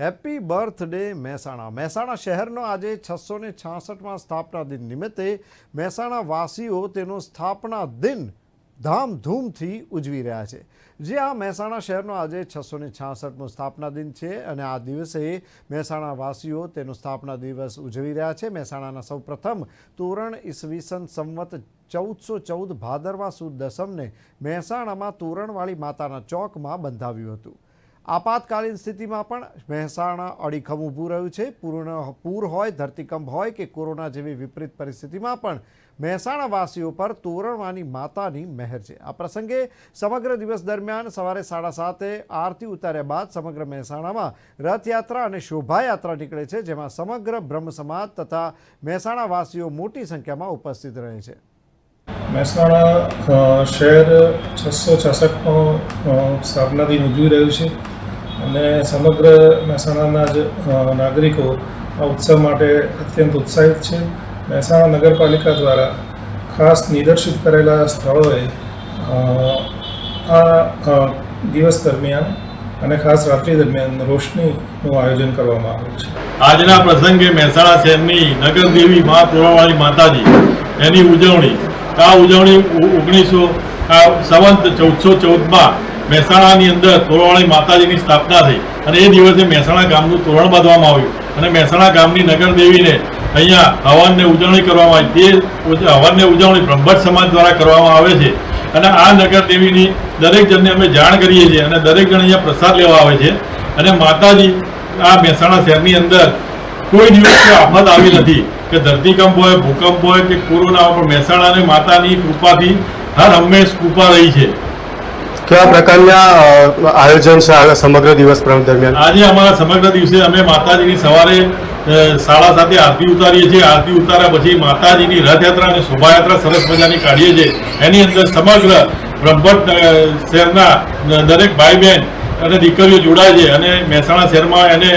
Happy birthday Mehsana. Mehsana શહેરનો આજે છસો ને છાસઠમાં સ્થાપના દિન નિમિત્તે મહેસાણા વાસીઓ તેનો સ્થાપના દિન ધામધૂમથી ઉજવી રહ્યા છે. જે આ મહેસાણા શહેરનો આજે છસો ને છાસઠમો સ્થાપના દિન છે અને આ દિવસે મહેસાણા વાસીઓ તેનો સ્થાપના દિવસ ઉજવી રહ્યા છે. મહેસાણાના સૌપ્રથમ તોરણ ઈસવીસન સંવત ચૌદસો ચૌદ ભાદરવા સુદ દસમને મહેસાણામાં તોરણવાળી માતાના ચોકમાં બંધાવ્યું હતું. આપાતકાલીન સ્થિતિમાં પણ મહેસાણા અડીખમ ઊભું રહ્યું છે. પૂર્ણ પૂર હોય, ધરતીકંપ હોય કે કોરોના જેવી વિપરીત પરિસ્થિતિમાં પણ મહેસાણા વાસીઓ પર તોરણવાની માતાની મહેર છે. આ પ્રસંગે સમગ્ર દિવસ દરમિયાન સવારે સાડા સાતે આરતી ઉતાર્યા બાદ સમગ્ર મહેસાણામાં રથયાત્રા અને શોભાયાત્રા નીકળે છે, જેમાં સમગ્ર બ્રહ્મ સમાજ તથા મહેસાણા વાસીઓ મોટી સંખ્યામાં ઉપસ્થિત રહે છે. મહેસાણા શહેર છસો છસઠનો સ્થાપના ઉજવી રહ્યું છે. અને સમગ્ર મહેસાણાના જ નાગરિકો આ ઉત્સવ માટે અત્યંત ઉત્સાહિત છે. મહેસાણા નગરપાલિકા દ્વારા ખાસ નિદર્શિત કરેલા સ્થળોએ આ દિવસ દરમિયાન અને ખાસ રાત્રિ દરમિયાન રોશનીનું આયોજન કરવામાં આવ્યું છે. આજના પ્રસંગે મહેસાણા શહેરની નગરદેવી મા પુરાવાળી માતાજી, એની ઉજવણી. આ ઉજવણી ઓગણીસો સંવંત ચૌદસો ચૌદમાં મહેસાણાની અંદર તોરવાળી માતાજીની સ્થાપના થઈ અને એ દિવસે મહેસાણા ગામનું તોરણ બાંધવામાં આવ્યું. અને મહેસાણા ગામની નગરદેવીને અહીંયા હવનને ઉજવણી કરવામાં આવી. તે હવનને ઉજવણી બ્રહ્મભટ્ટ સમાજ દ્વારા કરવામાં આવે છે. અને આ નગરદેવીની દરેક જણને અમે જાણ કરીએ છીએ અને દરેક જણ અહીંયા પ્રસાદ લેવા આવે છે. અને માતાજી આ મહેસાણા શહેરની અંદર કોઈ દિવસ આફત આવી નથી કે ધરતીકંપ હોય, ભૂકંપ હોય કે કોરોના પણ મહેસાણાને માતાની કૃપાથી હર હંમેશ કૃપા રહી છે. કેવા પ્રકારના આયોજન છે સમગ્ર દિવસ દરમિયાન? આજે અમારા સમગ્ર દિવસે અમે માતાજીની સવારે સાડા સાતે આરતી ઉતારીએ છીએ. આરતી ઉતાર્યા પછી માતાજીની રથયાત્રા અને શોભાયાત્રા સરસ મજાની કાઢીએ છીએ. એની અંદર સમગ્ર બ્રહ્મભટ્ટ શહેરના દરેક ભાઈ બહેન અને દીકરીઓ જોડાય છે અને મહેસાણા શહેરમાં એને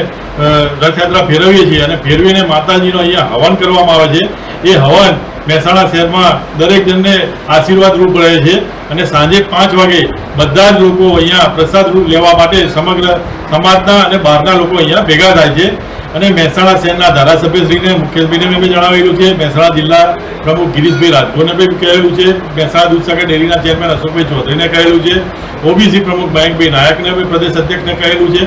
રથયાત્રા ફેરવીએ છીએ અને ફેરવીને માતાજીનો અહીંયા હવન કરવામાં આવે છે. એ હવન મહેસાણા શહેરમાં દરેક જણને આશીર્વાદ રૂપ રહે છે અને સાંજે પાંચ વાગે બધા જ લોકો અહીંયા પ્રસાદ રૂપ લેવા માટે સમગ્ર સમાજના અને બહારના લોકો અહીંયા ભેગા થાય છે. અને મહેસાણા શહેરના ધારાસભ્યશ્રીને મુખ્યમંત્રીને મેં જણાવેલું છે. મહેસાણા જિલ્લા પ્રમુખ ગિરીશભાઈ રાજગોરને બી કહેલું છે. મહેસાણા દૂધ સાગર ડેરીના ચેરમેન અશોકભાઈ ચૌધરીને કહેલું છે. ઓબીસી પ્રમુખ મયંકભાઈ નાયકને પ્રદેશ અધ્યક્ષને કહેલું છે.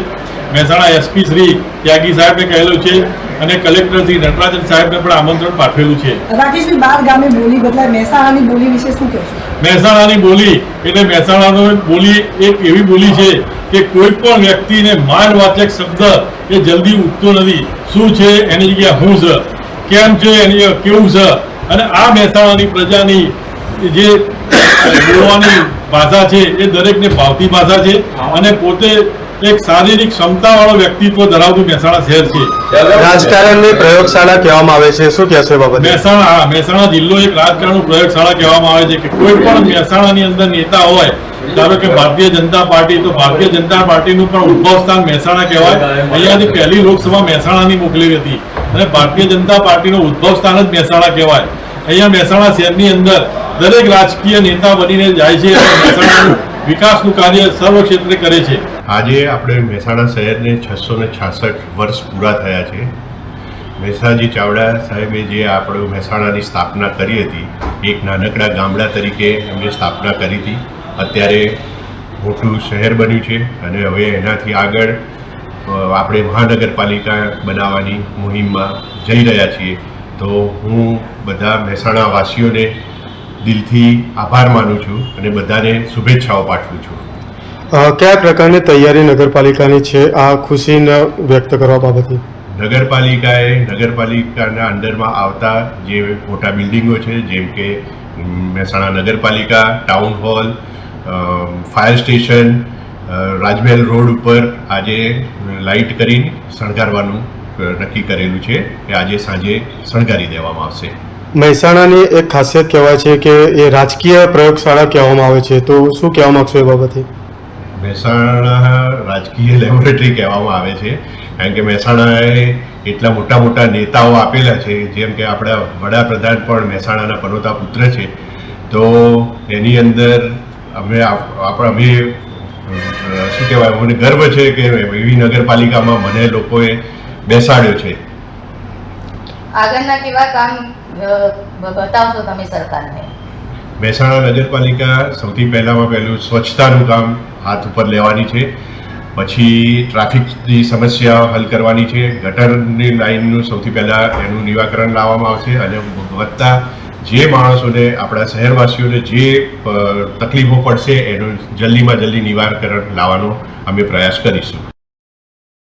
મહેસાણા એસપી શ્રી ત્યાગી સાહેબને કહેલું છે અને કલેક્ટર શ્રી નટરાજન સાહેબને પણ આમંત્રણ પાઠવેલું છે. રાકેશભાઈ બાર ગામે બોલી બદલાય. મહેસાણાની બોલી વિશે શું કહેશો? મહેસાણાની બોલી એટલે મહેસાણાનો બોલી એક એવી બોલી છે કે કોઈ પણ વ્યક્તિને માનવાચક શબ્દ એ જલ્દી ઉઠતો નથી. શું છે? એની જગ્યા હું છે કેમ છે? એની કેવું છે અને આ મહેસાણાની પ્રજાની જે બોલવાની ભાષા છે એ દરેકને ભાવતી ભાષા છે. અને પોતે એક શારીરિક ક્ષમતાવાળો વ્યક્તિત્વ ધરાવતું મહેસાણા શહેર છે. રાજકારણની પ્રયોગશાળા કહેવામાં આવે છે. શું કહેશો બાબત? મહેસાણા મહેસાણા જિલ્લો એક રાજકારણનું પ્રયોગશાળા કહેવામાં આવે છે કે કોઈ પણ મહેસાણાની અંદર નેતા હોય ધારો કે ભારતીય જનતા પાર્ટી તો ભારતીય જનતા પાર્ટીનું પણ ઉદ્ભવ સ્થાન મહેસાણા કહેવાય. અહીંયાથી પહેલી લોકસભા મહેસાણાની મોકલી હતી. અને ભારતીય જનતા પાર્ટીનું ઉદ્ભવ સ્થાન જ મહેસાણા કહેવાય. અહીંયા મહેસાણા શહેરની અંદર દરેક રાજકીય નેતા બનીને જાય છે અને મહેસાણાનું વિકાસનું કાર્ય સર્વ ક્ષેત્રે કરે છે. આજે આપણે મહેસાણા શહેરને છસો ને છાસઠ વર્ષ પૂરા થયા છે. મહેસાજી ચાવડા સાહેબે જે આપણે મહેસાણાની સ્થાપના કરી હતી, એક નાનકડા ગામડા તરીકે એમણે સ્થાપના કરી હતી. અત્યારે મોટું શહેર બન્યું છે અને હવે એનાથી આગળ આપણે મહાનગરપાલિકા બનાવવાની મુહિમમાં જઈ રહ્યા છીએ. તો હું બધા મહેસાણા વાસીઓને દિલથી આભાર માનું છું અને બધાને શુભેચ્છાઓ પાઠવું છું. કયા પ્રકારની તૈયારી નગરપાલિકાની છે? આ ખુશીને વ્યક્ત કરવા બાબતે. નગરપાલિકાએ નગરપાલિકાના અંડરમાં આવતા જે મોટા બિલ્ડિંગો છે જેમ કે મહેસાણા નગરપાલિકા town hall fire station Rajmahal road ઉપર આજે લાઇટ કરીને શણગારવાનું નક્કી કરેલું છે કે આજે સાંજે શણગારી દેવામાં આવશે. મહેસાણાની એક ખાસિયત કહેવાય છે કે એ રાજકીય પ્રયોગશાળા કહેવામાં આવે છે. તો શું કહેવા માગશો એ બાબતે? મહેસાણા રાજકીય લેબોરેટરી કહેવામાં આવે છે. કારણ કે મહેસાણાએ એટલા મોટા મોટા નેતાઓ આપેલા છે, જેમ કે આપણા વડાપ્રધાન પણ મહેસાણાના પનોતા પુત્ર છે. તો એની અંદર અમે આપ- આપણા, અમે શું કહેવાય મને ગર્વ છે કે એવી નગરપાલિકામાં મને લોકોએ બેસાડ્યો છે. આગળના કેવા કામ બતાવશો તમે સરકારને? મહેસાણા નગરપાલિકા સૌથી પહેલામાં પહેલું સ્વચ્છતાનું કામ હાથ ઉપર લેવાની છે. પછી ટ્રાફિકની સમસ્યા હલ કરવાની છે. ગટરની લાઇનનું સૌથી પહેલાં એનું નિરાકરણ લાવવામાં આવશે અને વધતા જે માણસોને આપણા શહેરવાસીઓને જે તકલીફો પડશે એનું જલ્દીમાં જલ્દી નિવારણ લાવવાનો અમે પ્રયાસ કરીશું.